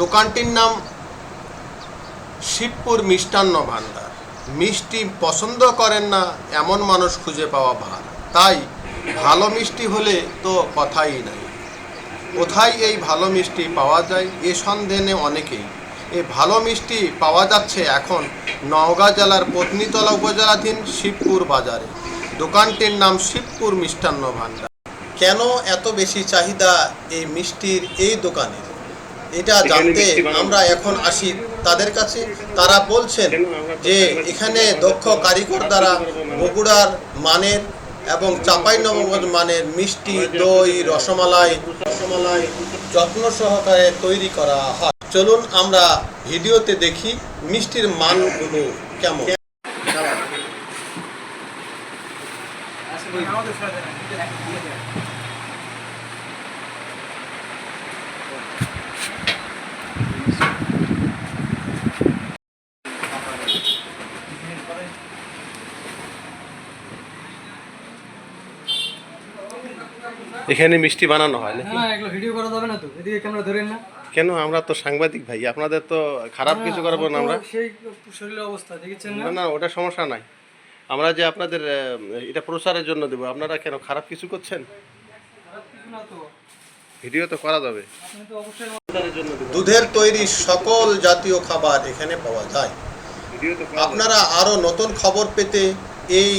দোকানটির নাম শিবপুর মিষ্টান্ন ভাণ্ডার মিষ্টি পছন্দ করেন না, এমন মানুষ খুঁজে পাওয়া ভার। তাই ভালো মিষ্টি হলে তো কথাই নাই। কোথায় এই ভালো মিষ্টি পাওয়া যায়? এ সন্দেহে অনেকেই। এই ভালো মিষ্টি পাওয়া যাচ্ছে এখন নওগাঁ জেলার পত্নীতলা উপজেলাধীন শিবপুর বাজারে। দোকানটির নাম শিবপুর মিষ্টান্ন ভাণ্ডার কেন এত বেশি চাহিদা এই মিষ্টির এই দোকানের? এটা জানতে আমরা এখন আসি তাদের কাছে। তারা বলছেন যে এখানে দক্ষ কারিগর দ্বারা বগুড়ার মানের এবং চাপাই নবগঞ্জ মানের মিষ্টি দই রসমালাই রসমালাই যত্ন সহকারে তৈরি করা হয়। চলুন আমরা ভিডিওতে দেখি মিষ্টির মানগুলো কেমন। এখানে মিষ্টি বানানো হয় নাকি? না এগুলো ভিডিও করা যাবে না তো। এদিকে ক্যামেরা ধরেন না। কেন? আমরা তো সাংবাদিক ভাই আপনাদের তো খারাপ কিছু করাবো না আমরা সেই শরীরের অবস্থা দেখেছেন না? না ওটা সমস্যা নাই। আমরা যে আপনাদের এটা প্রচারের জন্য দেবো। আপনারা কেন খারাপ কিছু করছেন? খারাপ কিছু না তো। ভিডিও তো করা যাবে। আপনি তো অবশ্যই প্রচারের জন্য দুধের তৈরি সকল জাতীয় খাবার এখানে পাওয়া যায়। আপনারা আরও নতুন খবর পেতে এই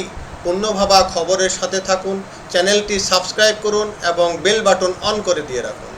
অন্যভাবা খবরের সাথে থাকুন। চ্যানেলটি সাবস্ক্রাইব করুন এবং বেল বাটন অন করে দিয়ে রাখুন।